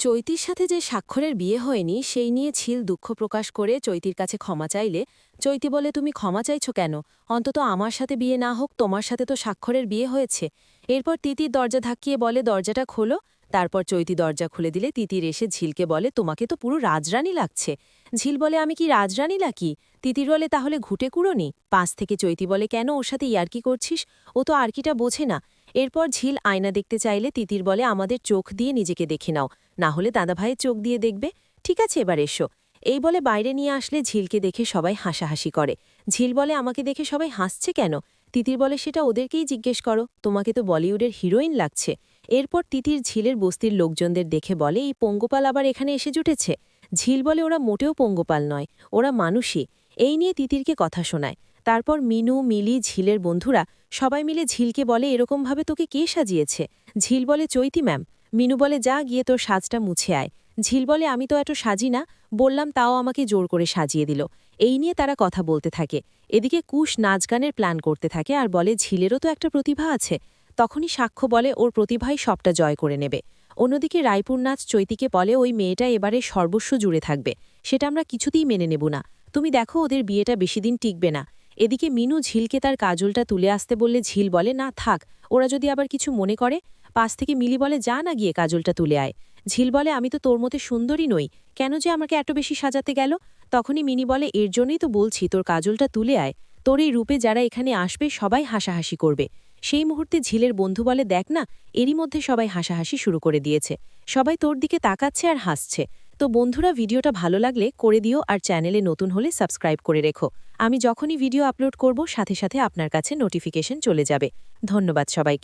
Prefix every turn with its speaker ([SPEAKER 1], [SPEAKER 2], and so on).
[SPEAKER 1] চৈতির সাথে যে স্বাক্ষরের বিয়ে হয়নি, সেই নিয়ে ছিল দুঃখ প্রকাশ করে চৈতির কাছে ক্ষমা চাইলে, চৈতি বলে, তুমি ক্ষমা চাইছো কেন? অন্তত আমার সাথে বিয়ে না হোক, তোমার সাথে তো স্বাক্ষরের বিয়ে হয়েছে। এরপর তিতির দরজা ধাক্কিয়ে বলে, দরজাটা খোলো। তারপর চৈতি দরজা খুলে দিলে তিতির এসে ঝিলকে বলে, তোমাকে তো পুরো রাজরানী লাগছে। ঝিল বলে, আমি কি রাজরানী লাকি তিতির বলে, তাহলে ঘুটে কুড়োনি। পাশ থেকে চৈতি বলে, কেন ওর সাথে ইয়ার্কি করছিস? ও তো আরকিটা বোঝে না। এরপর ঝিল আয়না দেখতে চাইলে তিতির বলে, আমাদের চোখ দিয়ে নিজেকে দেখে নাও। না হলে দাদাভাইয়ের চোখ দিয়ে দেখবে। ঠিক আছে, এবার এসো। এই বলে বাইরে নিয়ে আসলে ঝিলকে দেখে সবাই হাসাহাসি করে। ঝিল বলে, আমাকে দেখে সবাই হাসছে কেন? তিতির বলে, সেটা ওদেরকেই জিজ্ঞেস করো। তোমাকে তো বলিউডের হিরোইন লাগছে। এরপর তিতির ঝিলের বস্তির লোকজনদের দেখে বলে, এই পঙ্গপাল আবার এখানে এসে জুটেছে? ঝিল বলে, ওরা মোটেও পঙ্গপাল নয়, ওরা মানুষই। এই নিয়ে তিতিরকে কথা শোনায়। তারপর মিনু, মিলি, ঝিলের বন্ধুরা সবাই মিলে ঝিলকে বলে, এরকমভাবে তোকে কে সাজিয়েছে? ঝিল বলে চৈতি, ম্যাম। মিনু বলে, যা, গিয়ে তোর সাজটা মুছে আয়। ঝিল বলে, আমি তো এত সাজি না। বললাম, তাও আমাকে জোর করে সাজিয়ে দিল। এই নিয়ে তারা কথা বলতে থাকে। এদিকে কুশ নাচ গানের প্ল্যান করতে থাকে আর বলে, ঝিলেরও তো একটা প্রতিভা আছে। তখনই সাক্ষ্য বলে, ওর প্রতিভাই সবটা জয় করে নেবে। অন্যদিকে রায়পুর নাচ চৈতিকে বলে, ওই মেয়েটা এবারে সর্বস্ব জুড়ে থাকবে। সেটা আমরা কিছুতেই মেনে নেব না। তুমি দেখো, ওদের বিয়েটা বেশিদিন টিকবে না। এদিকে মিনু ঝিলকে তার কাজলটা তুলে আসতে বললে ঝিল বলে, না, থাক, ওরা যদি আবার কিছু মনে করে, পাশ থেকে মিলি বলে, যা না গিয়ে কাজলটা তুলে আয়। ঝিল বলে, আমি তো তোর মতে সুন্দরী নই। কেন যে আমাকে এত বেশি সাজাতে গেল? তখনই মিনি বলে, এর জন্যই তো বলছি, তোর কাজলটা তুলে আয়। তোর এই রূপে যারা এখানে আসবে, সবাই হাসাহাসি করবে। সেই মুহূর্তে ঝিলের বন্ধু বলে, দেখ না, এরই মধ্যে সবাই হাসাহাসি শুরু করে দিয়েছে। সবাই তোর দিকে তাকাচ্ছে আর হাসছে। তো বন্ধুরা, ভিডিওটা ভালো লাগলে করে দিও আর চ্যানেলে নতুন হলে সাবস্ক্রাইব করে রেখো। আমি যখনই ভিডিও আপলোড করব, সাথে সাথে আপনার কাছে নোটিফিকেশন চলে যাবে। ধন্যবাদ সবাইকে।